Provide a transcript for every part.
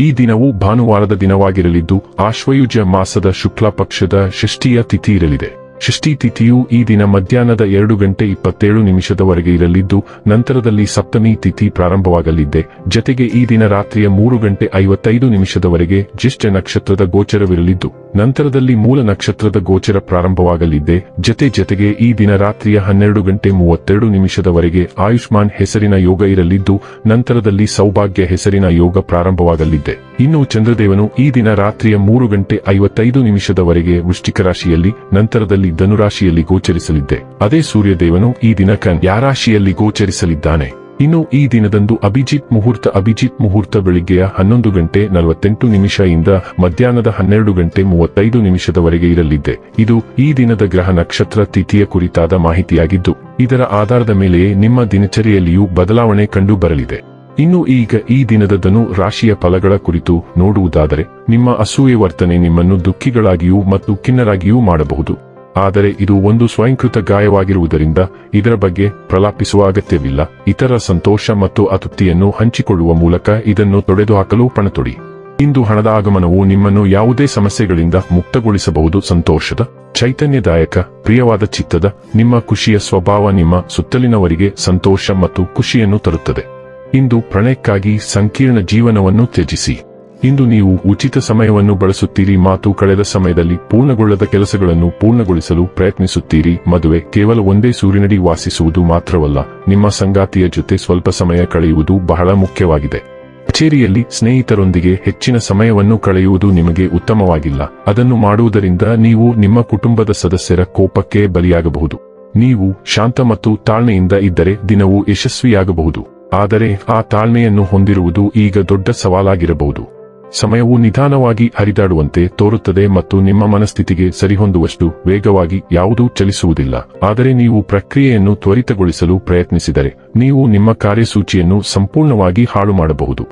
ಈ ದಿನವು ಭಾನುವಾರದ ದಿನವಾಗಿರಲಿದ್ದು ಆಶ್ವಯುಜ ಮಾಸದ ಶುಕ್ಲ ಪಕ್ಷದ ಷಷ್ಠಿಯ ತಿಥಿ ಇರಲಿದೆ. ಷಷ್ಠಿ ತಿಥಿಯು ಈ ದಿನ ಮಧ್ಯಾಹ್ನದ ಎರಡು ಗಂಟೆ ಇಪ್ಪತ್ತೇಳು ನಿಮಿಷದವರೆಗೆ ಇರಲಿದ್ದು, ನಂತರದಲ್ಲಿ ಸಪ್ತಮಿ ತಿಥಿ ಪ್ರಾರಂಭವಾಗಲಿದೆ ಜತೆಗೆ ಈ ದಿನ ರಾತ್ರಿಯ ಮೂರು ಗಂಟೆ ಐವತ್ತೈದು ನಿಮಿಷದವರೆಗೆ ಜ್ಯೇಷ್ಠ ನಕ್ಷತ್ರದ ಗೋಚರವಿರಲಿದ್ದು, ನಂತರದಲ್ಲಿ ಮೂಲ ನಕ್ಷತ್ರದ ಗೋಚರ ಪ್ರಾರಂಭವಾಗಲಿದೆ ಜತೆ ಜತೆಗೆ ಈ ದಿನ ರಾತ್ರಿಯ ಹನ್ನೆರಡು ಗಂಟೆ ಮೂವತ್ತೆರಡು ನಿಮಿಷದವರೆಗೆ ಆಯುಷ್ಮಾನ್ ಹೆಸರಿನ ಯೋಗ ಇರಲಿದ್ದು, ನಂತರದಲ್ಲಿ ಸೌಭಾಗ್ಯ ಹೆಸರಿನ ಯೋಗ ಪ್ರಾರಂಭವಾಗಲಿದೆ ಇನ್ನು ಚಂದ್ರದೇವನು ಈ ದಿನ ರಾತ್ರಿಯ ಮೂರು ಗಂಟೆ ಐವತ್ತೈದು ನಿಮಿಷದವರೆಗೆ ವೃಶ್ಚಿಕ ರಾಶಿಯಲ್ಲಿ ನಂತರದಲ್ಲಿ ಧನುರಾಶಿಯಲ್ಲಿ ಗೋಚರಿಸಲಿದ್ದೆ. ಅದೇ ಸೂರ್ಯದೇವನು ಈ ದಿನ ಕನ್ಯಾ ರಾಶಿಯಲ್ಲಿ ಗೋಚರಿಸಲಿದ್ದಾನೆ. ಇನ್ನು ಈ ದಿನದಂದು ಅಭಿಜಿತ್ ಮುಹೂರ್ತ ಅಭಿಜಿತ್ ಮುಹೂರ್ತ ಬೆಳಿಗ್ಗೆಯ ಹನ್ನೊಂದು ಗಂಟೆ ನಲವತ್ತೆಂಟು ನಿಮಿಷ ಇಂದ ಮಧ್ಯಾಹ್ನದ ಹನ್ನೆರಡು ಗಂಟೆ ಮೂವತ್ತೈದು ನಿಮಿಷದವರೆಗೆ ಇರಲಿದ್ದೆ. ಇದು ಈ ದಿನದ ಗ್ರಹ ನಕ್ಷತ್ರ ತಿಥಿಯ ಕುರಿತಾದ ಮಾಹಿತಿಯಾಗಿದ್ದು, ಇದರ ಆಧಾರದ ಮೇಲೆಯೇ ನಿಮ್ಮ ದಿನಚರಿಯಲ್ಲಿಯೂ ಬದಲಾವಣೆ ಕಂಡು ಬರಲಿದೆ ಇನ್ನು ಈಗ ಈ ದಿನದ ಧನು ರಾಶಿಯ ಫಲಗಳ ಕುರಿತು ನೋಡುವುದಾದರೆ, ನಿಮ್ಮ ಅಸೂಯೆ ವರ್ತನೆ ನಿಮ್ಮನ್ನು ದುಃಖಿಗಳಾಗಿಯೂ ಮತ್ತು ಖಿನ್ನರಾಗಿಯೂ ಮಾಡಬಹುದು. ಆದರೆ ಇದು ಒಂದು ಸ್ವಯಂಕೃತ ಗಾಯವಾಗಿರುವುದರಿಂದ ಇದರ ಬಗ್ಗೆ ಪ್ರಲಾಪಿಸುವ ಅಗತ್ಯವಿಲ್ಲ. ಇತರ ಸಂತೋಷ ಮತ್ತು ಅತೃಪ್ತಿಯನ್ನು ಹಂಚಿಕೊಳ್ಳುವ ಮೂಲಕ ಇದನ್ನು ತೊಡೆದುಹಾಕಲು ಪಣತೊಡಿ. ಇಂದು ಹಣದ ಆಗಮನವು ನಿಮ್ಮನ್ನು ಯಾವುದೇ ಸಮಸ್ಯೆಗಳಿಂದ ಮುಕ್ತಗೊಳಿಸಬಹುದು. ಸಂತೋಷದ, ಚೈತನ್ಯದಾಯಕ, ಪ್ರಿಯವಾದ ಚಿತ್ತದ, ನಿಮ್ಮ ಖುಷಿಯ ಸ್ವಭಾವ ನಿಮ್ಮ ಸುತ್ತಲಿನವರಿಗೆ ಸಂತೋಷ ಮತ್ತು ಖುಷಿಯನ್ನು ತರುತ್ತದೆ. ಇಂದು ಪ್ರಣಯಕ್ಕಾಗಿ ಸಂಕೀರ್ಣ ಜೀವನವನ್ನು ತ್ಯಜಿಸಿ. ಇಂದು ನೀವು ಉಚಿತ ಸಮಯವನ್ನು ಬಳಸುತ್ತೀರಿ ಮಾತು ಕಳೆದ ಸಮಯದಲ್ಲಿ ಪೂರ್ಣಗೊಳ್ಳದ ಕೆಲಸಗಳನ್ನು ಪೂರ್ಣಗೊಳಿಸಲು ಪ್ರಯತ್ನಿಸುತ್ತೀರಿ. ಮದುವೆ ಕೇವಲ ಒಂದೇ ಸೂರ್ಯನಡಿ ವಾಸಿಸುವುದು ಮಾತ್ರವಲ್ಲ, ನಿಮ್ಮ ಸಂಗಾತಿಯ ಜೊತೆ ಸ್ವಲ್ಪ ಸಮಯ ಕಳೆಯುವುದು ಬಹಳ ಮುಖ್ಯವಾಗಿದೆ. ಕಚೇರಿಯಲ್ಲಿ ಸ್ನೇಹಿತರೊಂದಿಗೆ ಹೆಚ್ಚಿನ ಸಮಯವನ್ನು ಕಳೆಯುವುದು ನಿಮಗೆ ಉತ್ತಮವಾಗಿಲ್ಲ. ಅದನ್ನು ಮಾಡುವುದರಿಂದ ನೀವು ನಿಮ್ಮ ಕುಟುಂಬದ ಸದಸ್ಯರ ಕೋಪಕ್ಕೆ ಬಲಿಯಾಗಬಹುದು. ನೀವು ಶಾಂತ ಮತ್ತು ತಾಳ್ಮೆಯಿಂದ ಇದ್ದರೆ ದಿನವೂ ಯಶಸ್ವಿಯಾಗಬಹುದು. ಆದರೆ ಆ ತಾಳ್ಮೆಯನ್ನು ಹೊಂದಿರುವುದು ಈಗ ದೊಡ್ಡ ಸವಾಲಾಗಿರಬಹುದು. ಸಮಯವು ನಿಧಾನವಾಗಿ ಹರಿದಾಡುವಂತೆ ತೋರುತ್ತದೆ ಮತ್ತು ನಿಮ್ಮ ಮನಸ್ಥಿತಿಗೆ ಸರಿಹೊಂದುವಷ್ಟು ವೇಗವಾಗಿ ಯಾವುದೂ ಚಲಿಸುವುದಿಲ್ಲ. ಆದರೆ ನೀವು ಪ್ರಕ್ರಿಯೆಯನ್ನು ತ್ವರಿತಗೊಳಿಸಲು ಪ್ರಯತ್ನಿಸಿದರೆ ನೀವು ನಿಮ್ಮ ಕಾರ್ಯಸೂಚಿಯನ್ನು ಸಂಪೂರ್ಣವಾಗಿ ಹಾಳು ಮಾಡಬಹುದು.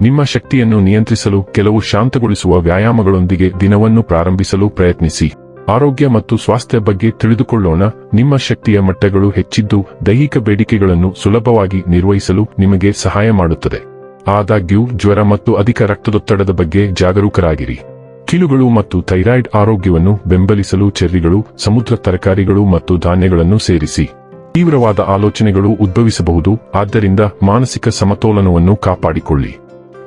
ನಿಮ್ಮ ಶಕ್ತಿಯನ್ನು ನಿಯಂತ್ರಿಸಲು ಕೆಲವು ಶಾಂತಗೊಳಿಸುವ ವ್ಯಾಯಾಮಗಳೊಂದಿಗೆ ದಿನವನ್ನು ಪ್ರಾರಂಭಿಸಲು ಪ್ರಯತ್ನಿಸಿ. ಆರೋಗ್ಯ ಮತ್ತು ಸ್ವಾಸ್ಥ್ಯ ಬಗ್ಗೆ ತಿಳಿದುಕೊಳ್ಳೋಣ. ನಿಮ್ಮ ಶಕ್ತಿಯ ಮಟ್ಟಗಳು ಹೆಚ್ಚಿದ್ದು ದೈಹಿಕ ಬೇಡಿಕೆಗಳನ್ನು ಸುಲಭವಾಗಿ ನಿರ್ವಹಿಸಲು ನಿಮಗೆ ಸಹಾಯ ಮಾಡುತ್ತದೆ. ಆದಾಗ್ಯೂ, ಜ್ವರ ಮತ್ತು ಅಧಿಕ ರಕ್ತದೊತ್ತಡದ ಬಗ್ಗೆ ಜಾಗರೂಕರಾಗಿರಿ. ಕಿಲುಗಳು ಮತ್ತು ಥೈರಾಯ್ಡ್ ಆರೋಗ್ಯವನ್ನು ಬೆಂಬಲಿಸಲು ಚೆರ್ರಿಗಳು, ಸಮುದ್ರ ತರಕಾರಿಗಳು ಮತ್ತು ಧಾನ್ಯಗಳನ್ನು ಸೇರಿಸಿ. ತೀವ್ರವಾದ ಆಲೋಚನೆಗಳು ಉದ್ಭವಿಸಬಹುದು, ಆದ್ದರಿಂದ ಮಾನಸಿಕ ಸಮತೋಲನವನ್ನು ಕಾಪಾಡಿಕೊಳ್ಳಿ.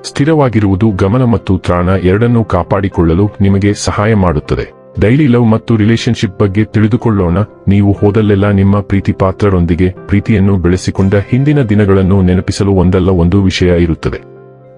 ಸ್ಥಿರವಾಗಿರುವುದು ಗಮನ ಮತ್ತು ತ್ರಾಣ ಎರಡನ್ನೂ ಕಾಪಾಡಿಕೊಳ್ಳಲು ನಿಮಗೆ ಸಹಾಯ ಮಾಡುತ್ತದೆ. ಡೈಲಿ ಲವ್ ಮತ್ತು ರಿಲೇಶನ್ಶಿಪ್ ಬಗ್ಗೆ ತಿಳಿದುಕೊಳ್ಳೋಣ. ನೀವು ಹೋದಲ್ಲೆಲ್ಲ ನಿಮ್ಮ ಪ್ರೀತಿ ಪಾತ್ರರೊಂದಿಗೆ ಪ್ರೀತಿಯನ್ನು ಬೆಳೆಸಿಕೊಂಡ ಹಿಂದಿನ ದಿನಗಳನ್ನು ನೆನಪಿಸಲು ಒಂದಲ್ಲ ಒಂದು ವಿಷಯ ಇರುತ್ತದೆ.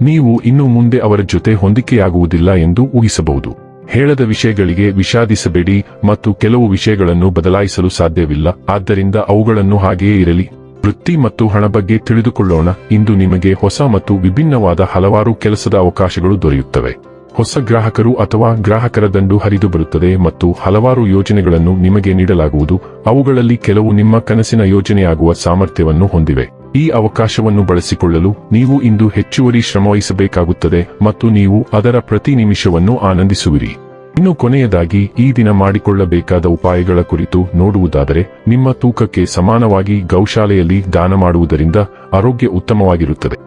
ನೀವು ಇನ್ನು ಮುಂದೆ ಅವರ ಜೊತೆ ಹೊಂದಿಕೆಯಾಗುವುದಿಲ್ಲ ಎಂದು ಊಹಿಸಬಹುದು. ಹೇಳದ ವಿಷಯಗಳಿಗೆ ವಿಷಾದಿಸಬೇಡಿ ಮತ್ತು ಕೆಲವು ವಿಷಯಗಳನ್ನು ಬದಲಾಯಿಸಲು ಸಾಧ್ಯವಿಲ್ಲ. ಆದ್ದರಿಂದ ಅವುಗಳನ್ನು ಹಾಗೆಯೇ ಇರಲಿ. ವೃತ್ತಿ ಮತ್ತು ಹಣ ಬಗ್ಗೆ ತಿಳಿದುಕೊಳ್ಳೋಣ. ಇಂದು ನಿಮಗೆ ಹೊಸ ಮತ್ತು ವಿಭಿನ್ನವಾದ ಹಲವಾರು ಕೆಲಸದ ಅವಕಾಶಗಳು ದೊರೆಯುತ್ತವೆ. ಹೊಸ ಗ್ರಾಹಕರು ಅಥವಾ ಗ್ರಾಹಕರ ದಂಡು ಹರಿದು ಬರುತ್ತದೆ ಮತ್ತು ಹಲವಾರು ಯೋಜನೆಗಳನ್ನು ನಿಮಗೆ ನೀಡಲಾಗುವುದು. ಅವುಗಳಲ್ಲಿ ಕೆಲವು ನಿಮ್ಮ ಕನಸಿನ ಯೋಜನೆಯಾಗುವ ಸಾಮರ್ಥ್ಯವನ್ನು ಹೊಂದಿವೆ. ಈ ಅವಕಾಶವನ್ನು ಬಳಸಿಕೊಳ್ಳಲು ನೀವು ಇಂದು ಹೆಚ್ಚುವರಿ ಶ್ರಮವಹಿಸಬೇಕಾಗುತ್ತದೆ ಮತ್ತು ನೀವು ಅದರ ಪ್ರತಿ ನಿಮಿಷವನ್ನು ಆನಂದಿಸುವಿರಿ. ಇನ್ನು ಕೊನೆಯದಾಗಿ, ಈ ದಿನ ಮಾಡಿಕೊಳ್ಳಬೇಕಾದ ಉಪಾಯಗಳ ಕುರಿತು ನೋಡುವುದಾದರೆ, ನಿಮ್ಮ ತೂಕಕ್ಕೆ ಸಮಾನವಾಗಿ ಗೌಶಾಲೆಯಲ್ಲಿ ದಾನ ಮಾಡುವುದರಿಂದ ಆರೋಗ್ಯ ಉತ್ತಮವಾಗಿರುತ್ತದೆ.